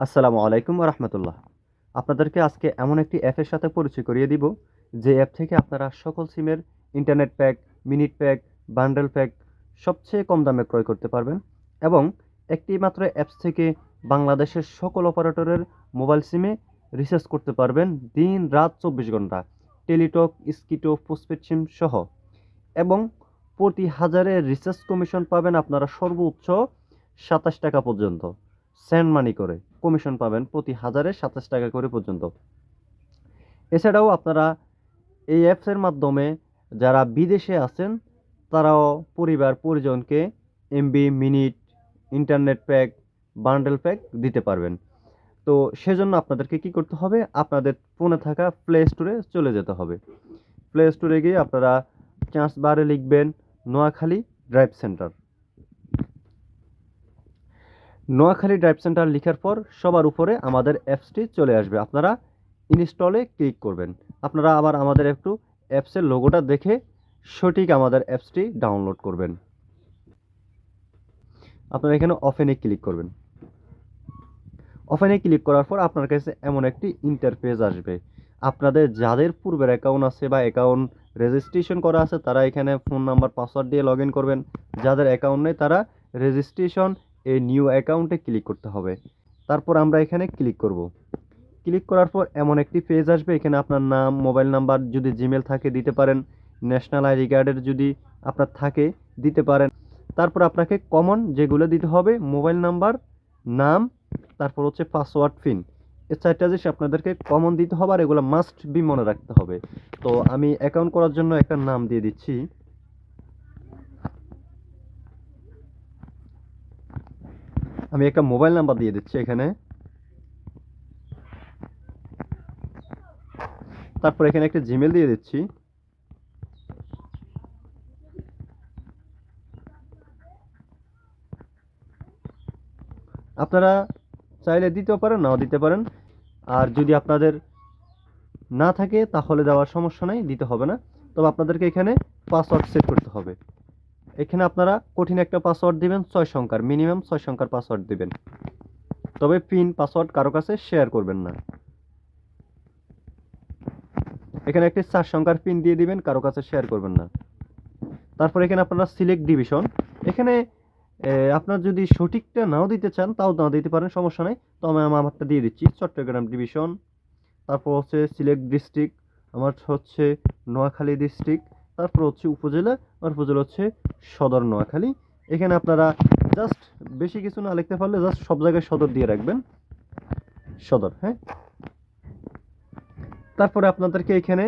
আসসালামু আলাইকুম রহমতুল্লাহ। আপনাদেরকে আজকে এমন একটি অ্যাপের সাথে পরিচয় করিয়ে দিব, যে অ্যাপ থেকে আপনারা সকল সিমের internet pack minute pack bundle pack সবচেয়ে কম দামে ক্রয় করতে পারবেন এবং একটি মাত্র অ্যাপস থেকে বাংলাদেশের সকল অপারেটরের মোবাইল সিমে রিচার্জ করতে পারবেন দিন রাত চব্বিশ ঘণ্টা। টেলিটক স্কিটো পোস্টপেড সিম সহ। এবং প্রতি হাজারে রিচার্জ কমিশন পাবেন আপনারা সর্বোচ্চ সাতাশ টাকা পর্যন্ত। সেন্ড মানি করে। কমিশন পাবেন প্রতি হাজারে সাতাশ টাকা করে পর্যন্ত। এছাড়াও আপনারা এই অ্যাপসের মাধ্যমে যারা বিদেশে আছেন, তারাও পরিবার, পরিজনকে MB minute internet pack bundle pack দিতে পারবেন। তো সেজন্য আপনাদেরকে কি করতে হবে? আপনাদের ফোনে থাকা প্লে স্টোরে চলে যেতে হবে। প্লে স্টোরে গিয়ে আপনারা চান্স বারে লিখবেন, Noakhali drive centre. Noakhali drive centre লেখার পর সবার উপরে আমাদের অ্যাপসটি চলে আসবে। আপনারা ইনস্টলে ক্লিক করবেন। আপনারা আবার আমাদের একটু অ্যাপসের লোগোটা দেখে সঠিক আমাদের অ্যাপসটি ডাউনলোড করবেন। আপনারা এখানে অফেনে ক্লিক করবেন। অফেনে ক্লিক করার পর আপনার কাছে এমন একটি ইন্টারফেস আসবে। আপনাদের যাদের পূর্বের অ্যাকাউন্ট আছে বা অ্যাকাউন্ট রেজিস্ট্রেশন করা আছে, তারা এখানে ফোন নাম্বার পাসওয়ার্ড দিয়ে লগ করবেন। যাদের অ্যাকাউন্ট নেই, তারা রেজিস্ট্রেশন এই নিউ অ্যাকাউন্টে ক্লিক করতে হবে। তারপর আমরা এখানে ক্লিক করব। ক্লিক করার পর এমন একটি পেজ আসবে, এখানে আপনার নাম মোবাইল নাম্বার যদি জিমেল থাকে দিতে পারেন ন্যাশনাল আইডি কার্ডের যদি আপনার থাকে দিতে পারেন। তারপর আপনাকে কমন যেগুলো দিতে হবে মোবাইল নাম্বার নাম, তারপর হচ্ছে পাসওয়ার্ড পিন এই চারটা জিনিস আপনাদেরকে কমন দিতে হবে আর এগুলো মাস্ট বি মনে রাখতে হবে। তো আমি অ্যাকাউন্ট করার জন্য একটা নাম দিয়ে দিচ্ছি। আমি একটা মোবাইল নাম্বার দিয়ে দিচ্ছি এখানে। তারপর এখানে একটা জিমেল দিয়ে দিচ্ছি। আপনারা চাইলে দিতেও পারেন, নাও দিতে পারেন। আর যদি আপনাদের না থাকে, তাহলে দেওয়ার সমস্যা নাই, দিতে হবে না। তবে আপনাদেরকে এখানে পাসওয়ার্ড সেট করতে হবে। এখানে আপনারা কঠিন একটা পাসওয়ার্ড দিবেন, ছয় সংখ্যার মিনিমাম ছয় সংখ্যার পাসওয়ার্ড দিবেন। তবে পিন পাসওয়ার্ড কারও কাছে শেয়ার করবেন না। এখানে একটি চার সংখ্যার পিন দিয়ে দিবেন, কারও কাছে শেয়ার করবেন না। তারপর এখানে আপনারা সিলেক্ট ডিভিশন এখানে আপনার যদি সঠিকটা নাও দিতে চান, তাও না দিতে পারেন, সমস্যা নেই। তো আমি আমার- আমারটা দিয়ে দিচ্ছি, চট্টগ্রাম ডিভিশন তারপর হচ্ছে সিলেক্ট ডিস্ট্রিক্ট আমার হচ্ছে নোয়াখালী ডিস্ট্রিক্ট তারপর হচ্ছে উপজেলা আর উপজেলা হচ্ছে সদর নোয়াখালী। এখানে আপনারা জাস্ট বেশি কিছু না লিখতে পারলে জাস্ট সব জায়গায় সদর দিয়ে রাখবেন। সদর হ্যাঁ? তারপরে আপনাদেরকে এখানে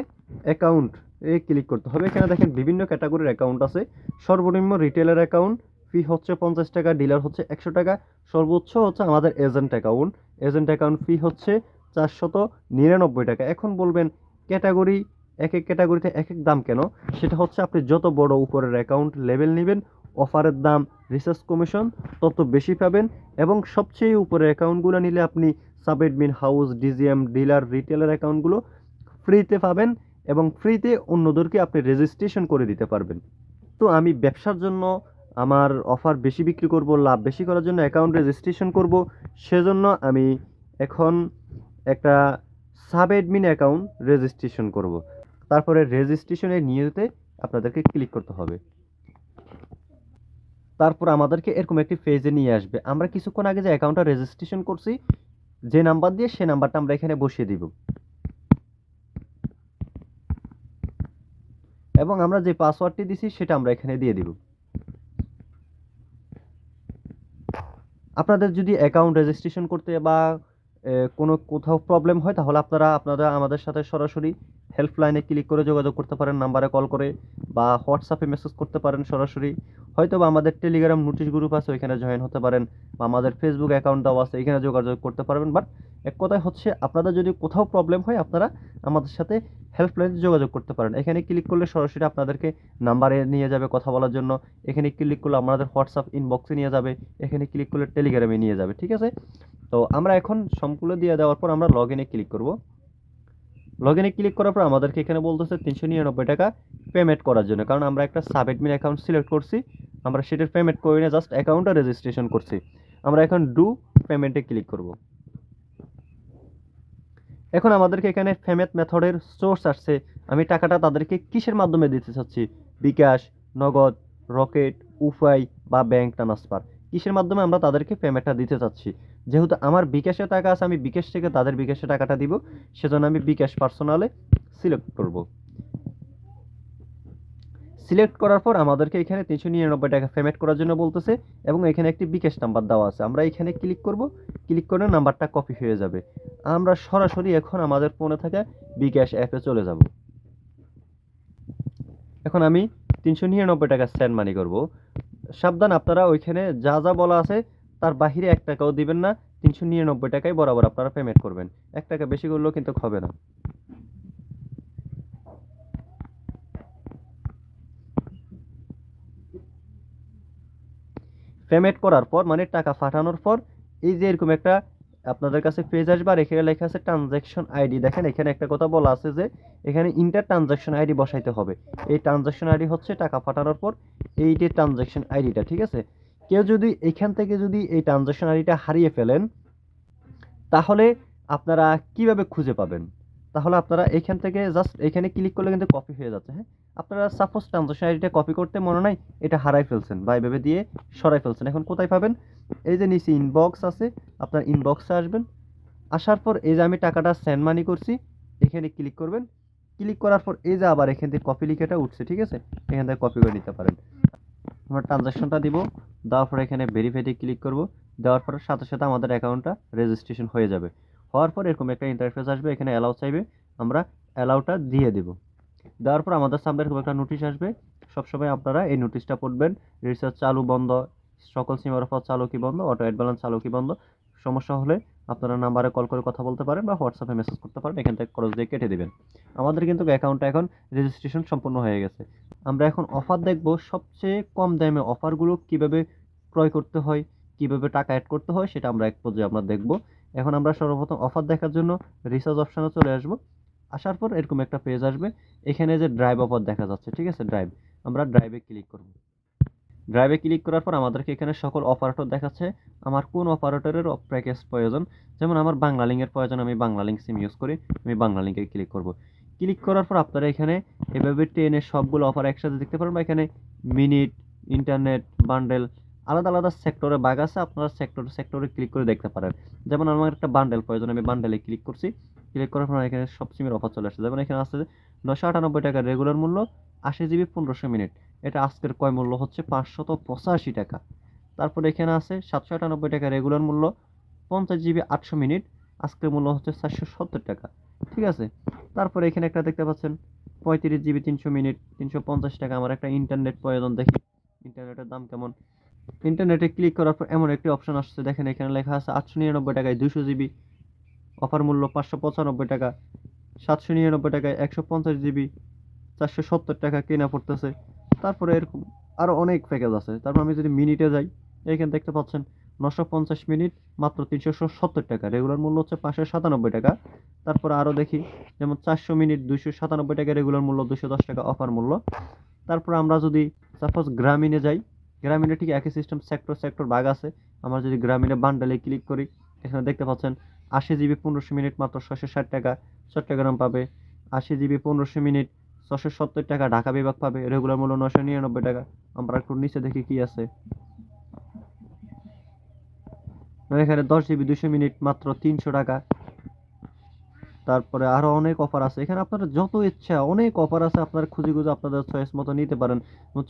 অ্যাকাউন্ট এ ক্লিক করতে হবে। এখানে দেখেন বিভিন্ন ক্যাটাগরির অ্যাকাউন্ট আছে। সর্বনিম্ন রিটেলার অ্যাকাউন্ট ফি হচ্ছে পঞ্চাশ টাকা ডিলার হচ্ছে একশো টাকা। সর্বোচ্চ হচ্ছে আমাদের agent account agent account fee হচ্ছে চারশত নিরানব্বই টাকা। এখন বলবেন ক্যাটাগরি এক এক ক্যাটাগরিতে এক এক দাম কেন? সেটা হচ্ছে আপনি যত বড় উপরের অ্যাকাউন্ট লেভেল নেবেন অফারের দাম রিসার্চ কমিশন তত বেশি পাবেন এবং সবচেয়ে উপরের অ্যাকাউন্টগুলো নিলে আপনি sub admin house DGM dealer retailer অ্যাকাউন্টগুলো ফ্রিতে পাবেন এবং ফ্রিতে অন্যদেরকে আপনি রেজিস্ট্রেশন করে দিতে পারবেন। তো আমি ব্যবসার জন্য আমার অফার বেশি বিক্রি করব, লাভ বেশি করার জন্য অ্যাকাউন্ট রেজিস্ট্রেশন করব, সেজন্য আমি এখন একটা সাব অ্যাডমিন অ্যাকাউন্ট রেজিস্ট্রেশন করব। তারপরে রেজিস্ট্রেশনে নিয়ে যেতে আপনাদেরকে ক্লিক করতে হবে। তারপর আমাদেরকে এরকম একটি পেজে নিয়ে আসবে। আমরা কিছুক্ষণ আগে যে অ্যাকাউন্টটা রেজিস্ট্রেশন করছি, যে নাম্বার দিয়ে সে নাম্বারটা আমরা এখানে বসিয়ে দিব। এবং আমরা যে পাসওয়ার্ডটি দিছি, সেটা আমরা এখানে দিয়ে দিব। আপনাদের যদি অ্যাকাউন্ট রেজিস্ট্রেশন করতে বা কোনো কোথাও প্রবলেম হয়, তাহলে আপনারা আপনারা আমাদের সাথে সরাসরি হেল্পলাইনে ক্লিক করে যোগাযোগ করতে পারেন, নাম্বারে কল করে বা হোয়াটসঅ্যাপে মেসেজ করতে পারেন সরাসরি। হয়তো বা আমাদের টেলিগ্রাম নোটিশ গ্রুপ আছে, ওইখানে জয়েন হতে পারেন বা আমাদের ফেসবুক অ্যাকাউন্ট দেওয়া আছে, এখানে যোগাযোগ করতে পারবেন। বাট এক কথায় হচ্ছে, আপনাদের যদি কোথাও প্রবলেম হয়, আপনারা আমাদের সাথে হেল্পলাইনে যোগাযোগ করতে পারেন। এখানে ক্লিক করলে সরাসরি আপনাদেরকে নাম্বারে নিয়ে যাবে কথা বলার জন্য। এখানে ক্লিক করলে আমাদের হোয়াটসঅ্যাপ ইনবক্সে নিয়ে যাবে। এখানে ক্লিক করলে টেলিগ্রামে নিয়ে যাবে, ঠিক আছে? তো আমরা এখন সম্পূর্ণ দিয়ে দেওয়ার পর আমরা লগ ইনে ক্লিক করব। লগ ইনে ক্লিক করার পর আমাদেরকে এখানে বলতেছে তিনশো নিরানব্বই টাকা পেমেন্ট করার জন্য। কারণ আমরা একটা সাব অ্যাডমিন অ্যাকাউন্ট সিলেক্ট করছি, আমরা সেটার পেমেন্ট করে নিয়ে জাস্ট অ্যাকাউন্টটা রেজিস্ট্রেশন করছি। আমরা এখন ডু পেমেন্টে ক্লিক করব। এখন আমাদেরকে এখানে ফেমেট মেথডের সোর্স আসছে। আমি টাকাটা তাদেরকে কিসের মাধ্যমে দিতে চাচ্ছি? বিকাশ, নগদ রকেট উপাই বা ব্যাংক ট্রান্সফার কিসের মাধ্যমে আমরা তাদেরকে পেমেন্টটা দিতে চাচ্ছি? যেহেতু আমার বিকাশে টাকা আছে, আমি বিকাশ থেকে তাদের বিকাশে টাকাটা দিব, সেজন্য আমি বিকাশ পার্সোনালে সিলেক্ট করব। সিলেক্ট করার পর আমাদেরকে এখানে তিনশো নিরানব্বই টাকা পেমেন্ট করার জন্য বলতেছে এবং এখানে একটি বিকাশ নাম্বার দেওয়া আছে। আমরা এখানে ক্লিক করব ক্লিক করে নাম্বারটা কপি হয়ে যাবে। আমরা সরাসরি এখন আমাদের ফোনে থাকা বিকাশ অ্যাপে চলে যাব। এখন আমি তিনশো নিরানব্বই টাকা সেন্ড মানি করব। সাবধান, আপনারা ওইখানে যা যা বলা আছে, তার বাহিরে এক টাকাও দিবেন না। তিনশো নিরানব্বই টাকাই বরাবর আপনারা পেমেন্ট করবেন। এক টাকা বেশি করলেও কিন্তু হবে না। পেমেন্ট করার পর মানে টাকা পাঠানোর পর, এই যে এরকম একটা আপনাদের কাছে পেজ আসবে আর এখানে লেখা আছে ট্রানজ্যাকশন আইডি দেখেন এখানে একটা কথা বলা আছে যে এখানে ইন্টার ট্রানজ্যাকশন আইডি বসাইতে হবে। এই ট্রানজ্যাকশন আইডি হচ্ছে টাকা পাঠানোর পর এই যে ট্রানজ্যাকশন আইডিটা ঠিক আছে? কেউ যদি এখান থেকে যদি এই ট্রানজ্যাকশন আইডিটা হারিয়ে ফেলেন, তাহলে আপনারা কীভাবে খুঁজে পাবেন? তাহলে আপনারা এখান থেকে জাস্ট এখানে ক্লিক করলে কিন্তু কপি হয়ে যাচ্ছে হ্যাঁ? আপনারা সাপোজ ট্রানজ্যাকশন আইডিটা কপি করতে মনে নাই, এটা হারাই ফেলছেন বা এভাবে দিয়ে সরাই ফেলছেন। এখন কোথায় পাবেন? এই যে নিচে ইনবক্স আছে, আপনার ইনবক্সে আসবেন। আসার পর এই যে আমি টাকাটা সেন্ড মানি করছি, এখানে ক্লিক করবেন। ক্লিক করার পর এই যে আবার এখান থেকে কপি লিখেটা উঠছে, ঠিক আছে? এখান থেকে কপি করে নিতে পারেন। আমরা ট্রানজ্যাকশনটা দিব, দেওয়ার পর এখানে ভেরিফাইতে ক্লিক করব। দেওয়ার পর সাথে সাথে আমাদের অ্যাকাউন্টটা রেজিস্ট্রেশন হয়ে যাবে। হওয়ার পর এরকম একটা ইন্টারফেস আসবে, এখানে অ্যালাউ চাইবে, আমরা অ্যালাউটা দিয়ে দেব। দেওয়ার পর আমাদের সামনে এরকম একটা নোটিশ আসবে। সবসময় আপনারা এই নোটিশটা পড়বেন। রিচার্জ চালু বন্ধ, সকল সিমের অফার চালু কি বন্ধ অটো অ্যাডভান্স চালু কি বন্ধ, সমস্যা হলে আপনারা নাম্বারে কল করে কথা বলতে পারেন বা হোয়াটসঅ্যাপে মেসেজ করতে পারেন, এখান থেকে খরচ দিয়ে কেটে দেবেন। আমাদের কিন্তু অ্যাকাউন্টটা এখন রেজিস্ট্রেশন সম্পূর্ণ হয়ে গেছে। আমরা এখন অফার দেখব সবচেয়ে কম দামে অফারগুলো কীভাবে ক্রয় করতে হয়, কীভাবে টাকা অ্যাড করতে হয়, সেটা আমরা এক পর্যায়ে আমরা দেখব। এখন আমরা সর্বপ্রথম অফার দেখার জন্য রিসার্চ অপশানে চলে আসব। আসার পর এরকম একটা পেজ আসবে। এখানে যে ড্রাইভ অফার দেখা যাচ্ছে, ঠিক আছে? ড্রাইভ আমরা ড্রাইভে ক্লিক করব। ড্রাইভে ক্লিক করার পর আমাদেরকে এখানে সকল অপারেটর দেখাচ্ছে। আমার কোন অপারেটরের প্যাকেজ প্রয়োজন? যেমন আমার বাংলা লিঙ্কের প্রয়োজন, আমি বাংলা লিঙ্ক সিম ইউজ করি, আমি বাংলা লিঙ্কে ক্লিক করব। ক্লিক করার পর আপনারা এখানে এভাবে ট্রেনের সবগুলো অফার একসাথে দেখতে পারেন বা এখানে মিনিট ইন্টারনেট বান্ডেল আলাদা আলাদা সেক্টরে বাগ আছে, আপনারা সেক্টর সেক্টরে ক্লিক করে দেখতে পারেন। যেমন আমার একটা বান্ডেল প্রয়োজন আমি বান্ডেলে ক্লিক করছি। ক্লিক করার পর এখানে সব সিমের অফার চলে আসছে যেমন এখানে আছে নশো আটানব্বই টাকার রেগুলার মূল্য, আশি জিবি পনেরোশো মিনিট। এটা আজকের কয় মূল্য হচ্ছে পাঁচশত পঁচাশি টাকা। তারপর এখানে আছে সাতশো আটানব্বই টাকা রেগুলার মূল্য, পঞ্চাশ জিবি আটশো মিনিট। আজকের মূল্য হচ্ছে চারশো সত্তর টাকা। ঠিক আছে? তারপরে এখানে একটা দেখতে পাচ্ছেন, পঁয়ত্রিশ জিবি তিনশো মিনিট, তিনশো পঞ্চাশ টাকা। আমার একটা ইন্টারনেট প্রয়োজন দেখি। ইন্টারনেটের দাম কেমন? ইন্টারনেটে ক্লিক করার পর এমন একটি অপশন আসছে। দেখেন এখানে লেখা আছে আটশো নিরানব্বই টাকায় দুশো জিবি। অফার মূল্য পাঁচশো পঁচানব্বই টাকা। সাতশো নিরানব্বই টাকায় একশো পঞ্চাশ জিবি। চারশো সত্তর টাকা কেনা পড়তেছে। তারপরে এরকম আরও অনেক প্যাকেজ আছে। তারপর আমি যদি মিনিটে যাই এইখানে দেখতে পাচ্ছেন নশো পঞ্চাশ মিনিট মাত্র তিনশো সত্তর টাকা। রেগুলার মূল্য হচ্ছে পাঁচশো সাতানব্বই টাকা। তারপরে আরও দেখি, যেমন চারশো মিনিট দুইশো সাতানব্বই টাকা রেগুলার মূল্য দুশো দশ টাকা, অফার মূল্য। তারপর আমরা যদি সাপোজ গ্রামীণে যাই গ্রামীণে ঠিক একই সিস্টেম সেক্টর সেক্টর ভাগ আছে। আমরা যদি গ্রামীণে বান্ডালে ক্লিক করি, এখানে দেখতে পাচ্ছেন আশি জিবি পনেরোশো মিনিট মাত্র ছশো ষাট টাকা, চট্টগ্রাম পাবে। আশি জিবি পনেরোশো মিনিট ছশো সত্তর টাকা, ঢাকা বিভাগ পাবে। রেগুলার মূল্য নশো নিরানব্বই টাকা। আমরা একটু নিচে দেখি কি আছে। এখানে দশ জিবি দুশো মিনিট মাত্র তিনশো টাকা। তারপরে আরও অনেক অফার আছে। এখানে আপনারা যত ইচ্ছা, অনেক অফার আছে, আপনারা খুঁজে খুঁজে আপনাদের চয়েস মতো নিতে পারেন।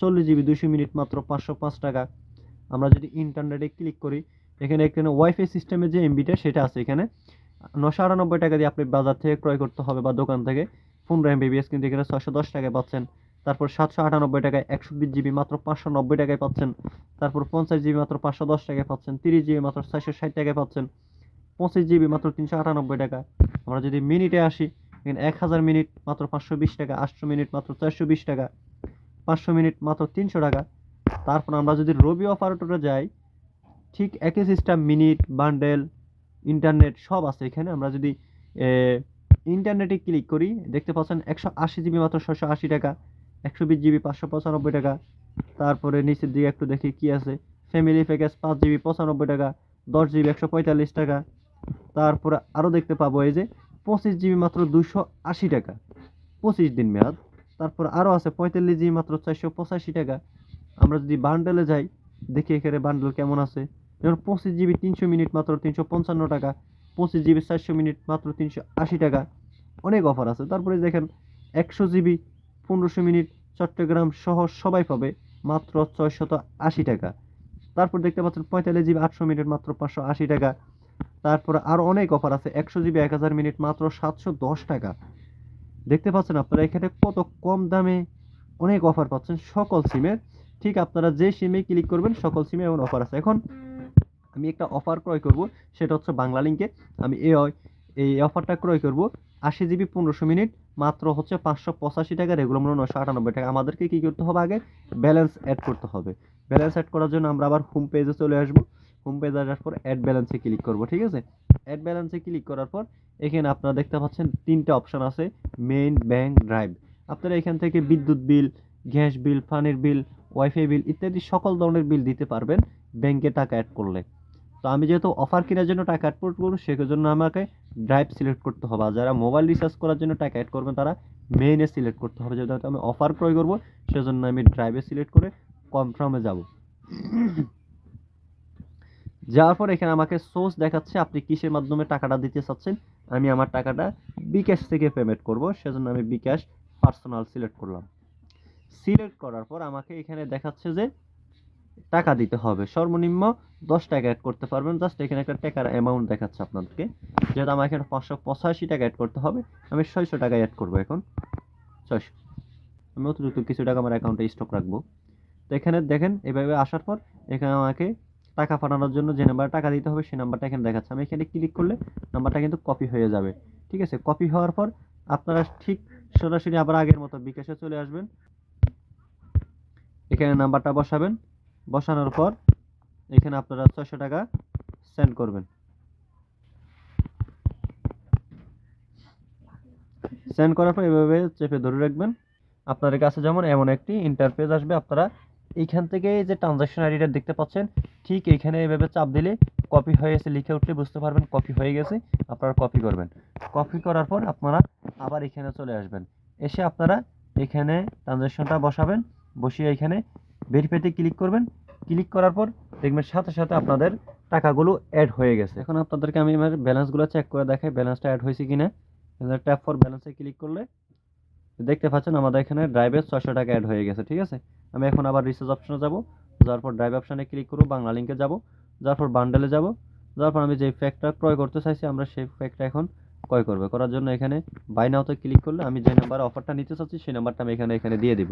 চল্লিশ জিবি দুশো মিনিট মাত্র পাঁচশো পাঁচ টাকা। আমরা যদি ইন্টারনেটে ক্লিক করি, এখানে এখানে ওয়াইফাই সিস্টেমের যে এমবিটা সেটা আছে এখানে। নশো আটানব্বই টাকা দিয়ে আপনি বাজার থেকে ক্রয় করতে হবে বা দোকান থেকে। পনেরো এমবিবিএস কিন্তু এখানে ছশো দশ টাকায় পাচ্ছেন। তারপর সাতশো আটানব্বই টাকায় একশো বিশ জিবি মাত্র পাঁচশো নব্বই টাকায় পাচ্ছেন। তারপর পঞ্চাশ জিবি মাত্র পাঁচশো দশ টাকায় পাচ্ছেন। তিরিশ জিবি মাত্র ছয়শো ষাট টাকায় পাচ্ছেন। পঁচিশ জিবি মাত্র তিনশো আটানব্বই টাকা। আমরা যদি মিনিটে আসি, এখানে এক হাজার মিনিট মাত্র পাঁচশো বিশ টাকা, আটশো মিনিট মাত্র চারশো বিশ টাকা, পাঁচশো মিনিট মাত্র তিনশো টাকা। তারপর আমরা যদি রবি অপারেটরে যাই, ঠিক একই সিস্টেম মিনিট বান্ডেল ইন্টারনেট সব আছে এখানে। আমরা যদি ইন্টারনেটে ক্লিক করি, দেখতে পাচ্ছেন একশো আশি জিবি মাত্র ছশো আশি টাকা, একশো বিশ জিবি পাঁচশো পঁচানব্বই টাকা। তারপরে নিচের দিকে একটু দেখি কি আছে ফ্যামিলি প্যাকেজ পাঁচ জিবি পঁচানব্বই টাকা, দশ জিবি একশো পঁয়তাল্লিশ টাকা তারপরে আরও দেখতে পাবো এই যে পঁচিশ জিবি মাত্র দুশো আশি টাকা। পঁচিশ দিন মেয়াদ। তারপর আরও আছে পঁয়তাল্লিশ জিবি মাত্র চারশো পঁচাশি টাকা। আমরা যদি বান্ডেলে যাই, দেখি এখানে বান্ডেল কেমন আছে। যেমন পঁচিশ জিবি তিনশো মিনিট মাত্র তিনশো পঞ্চান্ন টাকা, পঁচিশ জিবি চারশো মিনিট মাত্র তিনশো আশি টাকা। অনেক অফার আছে। তারপরে দেখেন একশো জিবি পনেরোশো মিনিট চট্টগ্রাম সহ সবাই পাবে মাত্র ছয়শত আশি টাকা। তারপর দেখতে পাচ্ছেন পঁয়তাল্লিশ জিবি আটশো মিনিট মাত্র পাঁচশো আশি টাকা। তারপর আরও অনেক অফার আছে, একশো জিবি এক হাজার মিনিট মাত্র সাতশো দশ টাকা। দেখতে পাচ্ছেন আপনারা এখানে কত কম দামে অনেক অফার পাচ্ছেন সকল সিমের ঠিক আপনারা যে সিমে ক্লিক করবেন, সকল সিমে এমন অফার আছে। এখন আমি একটা অফার ক্রয় করব, সেটা হচ্ছে বাংলা লিঙ্কে আমি এই এই অফারটা ক্রয় করব, আশি জিবি পনেরোশো মিনিট মাত্র হচ্ছে পাঁচশো পঁচাশি টাকা রেগুলার মূল্য নশো আটানব্বই টাকা। আমাদেরকে কী করতে হবে আগে? ব্যালেন্স অ্যাড করতে হবে। ব্যালেন্স অ্যাড করার জন্য আমরা আবার হোম পেজে চলে আসব। হোম পেজে আসার পর অ্যাড ব্যালেন্সে ক্লিক করব, ঠিক আছে? অ্যাড ব্যালেন্সে ক্লিক করার পর এখানে আপনারা দেখতে পাচ্ছেন তিনটা অপশন আছে মেইন ব্যাংক ড্রাইভ আপনারা এখান থেকে বিদ্যুৎ বিল, গ্যাস বিল, পানির বিল ওয়াইফাই বিল ইত্যাদি সকল ধরনের বিল দিতে পারবেন ব্যাংকে টাকা অ্যাড করলে। তো আমি যেহেতু অফার কেনার জন্য টাকা অ্যাড করব, সেজন্য আমাকে ড্রাইভ সিলেক্ট করতে হবে। যারা মোবাইল রিচার্জ করার জন্য টাকা অ্যাড করবেন, তারা মেইনে সিলেক্ট করতে হবে। যেহেতু আমি অফার ক্রয় করব, সেজন্য আমি ড্রাইভে সিলেক্ট করে কনফার্মে যাব। যাওয়ার পর এখানে আমাকে সোর্স দেখাচ্ছে আপনি কিসের মাধ্যমে টাকাটা দিতে চাচ্ছেন, আমি আমার টাকাটা বিকাশ থেকে পেমেন্ট করব, সেজন্য আমি বিকাশ পার্সোনাল সিলেক্ট করলাম। সিলেক্ট করার পর আমাকে এখানে দেখাচ্ছে যে টাকা দিতে হবে। সর্বনিম্ন দশ টাকা অ্যাড করতে পারবেন। জাস্ট এখানে একটা টাকার অ্যামাউন্ট দেখাচ্ছে আপনাদেরকে। যেহেতু আমার এখানে পাঁচশো পঁচাশি টাকা অ্যাড করতে হবে, আমি ছয়শো টাকা অ্যাড করব এখন। ছয়শো। আমি অতিরিক্ত কিছু টাকা আমার অ্যাকাউন্টে স্টক রাখব। তো এখানে দেখেন, এভাবে আসার পর এখানে আমাকে টাকা পাঠানোর জন্য যে নাম্বারে টাকা দিতে হবে, সেই নাম্বারটা এখানে দেখাচ্ছে। আমি এখানে ক্লিক করলে নাম্বারটা কিন্তু কপি হয়ে যাবে। ঠিক আছে? কপি হওয়ার পর আপনারা ঠিক সরাসরি আবার আগের মতো বিকাশে চলে আসবেন। এখানে নাম্বারটা বসাবেন। বসানোর পর এখানে আপনারা ছয়শো টাকা সেন্ড করবেন। সেন্ড করার পর এভাবে চেপে ধরে রাখবেন। আপনাদের কাছে যেমন এমন একটি ইন্টারফেস আসবে, আপনারা এইখান থেকে যে ট্রানজাকশন আইডিটা দেখতে পাচ্ছেন, ঠিক এইখানে এভাবে চাপ দিলে কপি হয়ে গেছে, লিখে উঠলে বুঝতে পারবেন কপি হয়ে গেছে, আপনারা কপি করবেন। কপি করার পর আপনারা আবার এখানে চলে আসবেন। এসে আপনারা এখানে ট্রানজাকশনটা বসাবেন, বসিয়ে এখানে ভেরিফাইতে ক্লিক করবেন। ক্লিক করার পর দেখবেন সাথে সাথে আপনাদের টাকাগুলো অ্যাড হয়ে গেছে। এখন আপনাদেরকে আমি আমার ব্যালেন্সগুলো চেক করে দেখাই ব্যালেন্সটা অ্যাড হয়েছে কিনা। ট্যাপ ফর ব্যালেন্সে ক্লিক করলে দেখতে পাচ্ছেন আমাদের এখানে ড্রাইভে ছশো টাকা অ্যাড হয়ে গেছে, ঠিক আছে? আমি এখন আবার রিচার্জ অপশনে যাব যাওয়ার পর ড্রাইভ অপশানে ক্লিক করব, বাংলা লিঙ্কে যাব যাওয়ার পর বান্ডেলে যাব যাওয়ার পর আমি যে প্যাকটা ক্রয় করতে চাইছি, আমরা সেই প্যাকটা এখন ক্রয় করবে। করার জন্য এখানে বাই নাওতে ক্লিক করলে আমি যে নাম্বার অফারটা নিতে চাচ্ছি, সেই নাম্বারটা আমি এখানে এখানে দিয়ে দিব।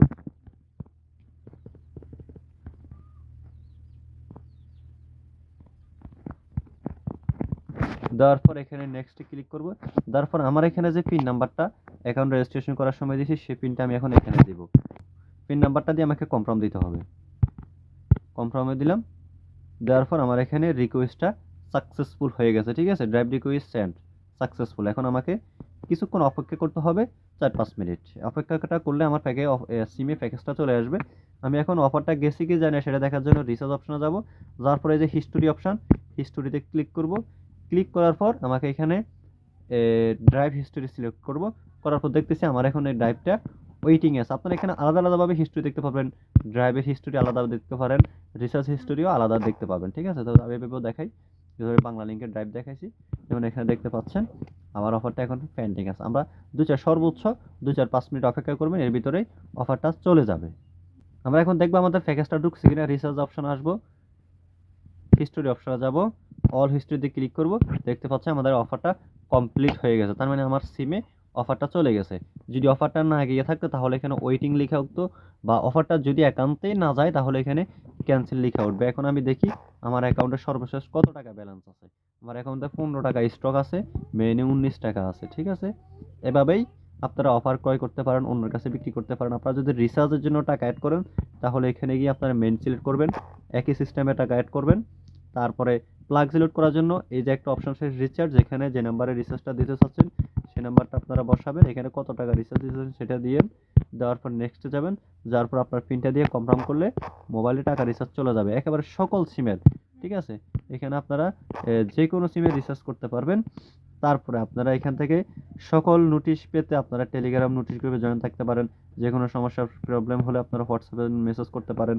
দেওয়ার পর এখানে নেক্সটে ক্লিক করব। দেওয়ার পর আমার এখানে যে পিন নাম্বারটা অ্যাকাউন্ট রেজিস্ট্রেশন করার সময় দিয়েছি সেই পিনটা আমি এখন এখানে দিব। পিন নাম্বারটা দিয়ে আমাকে কনফার্ম দিতে হবে। কনফার্মে দিলাম। দেওয়ার পর আমার এখানে রিকোয়েস্টটা সাকসেসফুল হয়ে গেছে, ঠিক আছে? ড্রাইভ রিকোয়েস্ট সেন্ড সাকসেসফুল এখন আমাকে কিছুক্ষণ অপেক্ষা করতে হবে চার পাঁচ মিনিট অপেক্ষাটা করলে আমার প্যাকে সিমে প্যাকেজটা চলে আসবে। আমি এখন অফারটা গেছি কি জানি সেটা দেখার জন্য রিচার্জ অপশানে যাব। যার পরে যে হিস্টোরি অপশান হিস্টোরিতে ক্লিক করব। ক্লিক করার পর আমাকে এখানে ড্রাইভ হিস্টোরি সিলেক্ট করব। করার পর দেখতেছি আমার এখন এই ড্রাইভটা ওয়েটিং আছে। আপনারা এখানে আলাদা আলাদাভাবে হিস্ট্রি দেখতে পাবেন ড্রাইভের হিস্ট্রি আলাদা দেখতে পারেন। রিসার্চ হিস্টোরিও আলাদা দেখতে পাবেন, ঠিক আছে? তো আমি এভাবেও দেখাই। যেভাবে বাংলা লিঙ্কের ড্রাইভ দেখাইছি। যেমন এখানে দেখতে পাচ্ছেন, আমার অফারটা এখন পেন্ডিং আছে। আমরা দু চার সর্বোচ্চ দু চার পাঁচ মিনিট অপেক্ষা করবেন, এর ভিতরেই অফারটা চলে যাবে। আমরা এখন দেখব আমাদের প্যাকেজটা ঢুকছে কিনা রিসার্চ অপশন আসব। হিস্টোরি অপশনে যাব। অল হিস্ট্রিতে ক্লিক করব। দেখতে পাচ্ছি আমাদের অফারটা কমপ্লিট হয়ে গেছে। তার মানে আমার সিমে অফারটা চলে গেছে। যদি অফারটা না গিয়ে থাকতো তাহলে এখানে ওয়েটিং লেখা উঠতো বা অফারটা যদি একান্তেই না যায়, তাহলে এখানে ক্যান্সেল লেখা উঠবে। এখন আমি দেখি আমার অ্যাকাউন্টে সর্বশেষ কত টাকা ব্যালেন্স আছে? আমার অ্যাকাউন্টে পনেরো টাকা স্টক আছে মেনে উনিশ টাকা আছে, ঠিক আছে? এভাবেই আপনারা অফার ক্রয় করতে পারেন, অন্যের কাছে বিক্রি করতে পারেন। আপনারা যদি রিচার্জের জন্য টাকা অ্যাড করেন, তাহলে এখানে গিয়ে আপনারা মেন সিলেক্ট করবেন, একই সিস্টেমে টাকা অ্যাড করবেন। তারপরে প্লাগ সিলেক্ট করার জন্য এই যে একটা অপশন আছে রিচার্জ যেখানে যে নাম্বারে রিচার্জটা দিতে চাচ্ছেন সেই নাম্বারটা আপনারা বসাবেন। এখানে কত টাকা রিচার্জ দিতেছেন সেটা দিয়ে দেওয়ার পর নেক্সটে যাবেন। যাওয়ার পর আপনার পিনটা দিয়ে কনফার্ম করলে মোবাইলে টাকা রিচার্জ চলে যাবে। একেবারে সকল সিমের ঠিক আছে? এখানে আপনারা যে কোনো সিমে রিচার্জ করতে পারবেন। তারপরে আপনারা এখান থেকে সকল নোটিশ পেতে আপনারা টেলিগ্রাম নোটিশ গ্রুপে জয়েন থাকতে পারেন। যে কোনো সমস্যার প্রবলেম হলে আপনারা হোয়াটসঅ্যাপে মেসেজ করতে পারেন।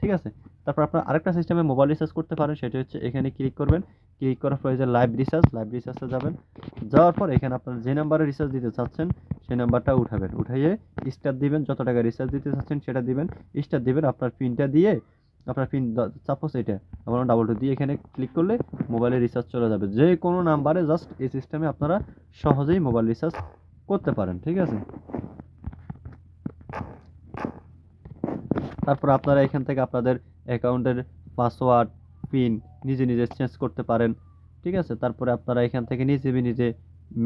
ঠিক আছে? তারপর আপনারা আরেকটা সিস্টেমে মোবাইল রিচার্জ করতে পারেন, সেটা হচ্ছে এখানে ক্লিক করবেন। ক্লিক করার পরে যে লাইভ রিচার্জ লাইভ রিচার্জে যাবেন। যাওয়ার পর এখানে আপনারা যে নাম্বারে রিচার্জ দিতে চাচ্ছেন, সেই নাম্বারটা উঠাবেন। উঠাইয়ে স্টার দিবেন, যত টাকা রিচার্জ দিতে চাচ্ছেন, সেটা দিবেন। স্টার দিবেন, আপনার পিনটা দিয়ে, আপনার পিন সাপোজ এটা আপনারা ডাবল টু দিয়ে এখানে ক্লিক করলে মোবাইলে রিচার্জ চলে যাবে। যে কোনো নাম্বারে জাস্ট এই সিস্টেমে আপনারা সহজেই মোবাইল রিচার্জ করতে পারেন, ঠিক আছে? তারপর আপনারা এখান থেকে আপনাদের অ্যাকাউন্টের পাসওয়ার্ড, পিন নিজে নিজে চেঞ্জ করতে পারেন। ঠিক আছে? তারপরে আপনারা এখান থেকে নিজে নিজে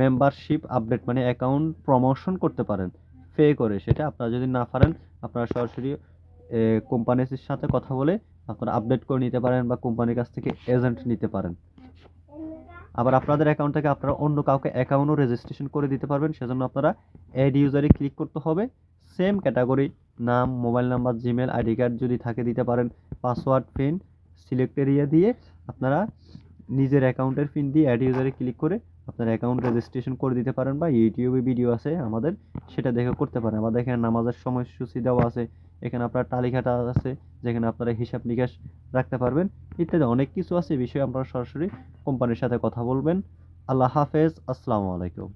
মেম্বারশিপ আপডেট মানে অ্যাকাউন্ট প্রমোশন করতে পারেন। পে করে সেটা আপনারা যদি না পারেন, আপনারা সরাসরি কোম্পানির সাথে কথা বলে আপনারা আপডেট করে নিতে পারেন বা কোম্পানির কাছ থেকে এজেন্ট নিতে পারেন। আবার আপনাদের অ্যাকাউন্ট থেকে আপনারা অন্য কাউকে অ্যাকাউন্টও রেজিস্ট্রেশন করে দিতে পারবেন। সেজন্য আপনারা অ্যাড ইউজারে ক্লিক করতে হবে। সেম ক্যাটাগরি নাম mobile number Gmail ID card যদি থাকে দিতে পারেন। পাসওয়ার্ড পিন সিলেক্ট এরিয়া দিয়ে আপনারা নিজের অ্যাকাউন্টের পিন দিয়ে অ্যাড ইউজারে ক্লিক করে আপনার অ্যাকাউন্ট রেজিস্ট্রেশন করে দিতে পারেন বা ইউটিউবে ভিডিও আছে আমাদের, সেটা দেখে করতে পারেন। আমাদের এখানে নামাজের সময়সূচি দেওয়া আছে, এখানে আপনার তালিকাটা আছে যেখানে আপনারা হিসাব নিকাশ রাখতে পারবেন, ইত্যাদি অনেক কিছু আছে। বিষয়ে আপনারা সরাসরি কোম্পানির সাথে কথা বলবেন। আল্লাহ হাফেজ, আসসালামু আলাইকুম।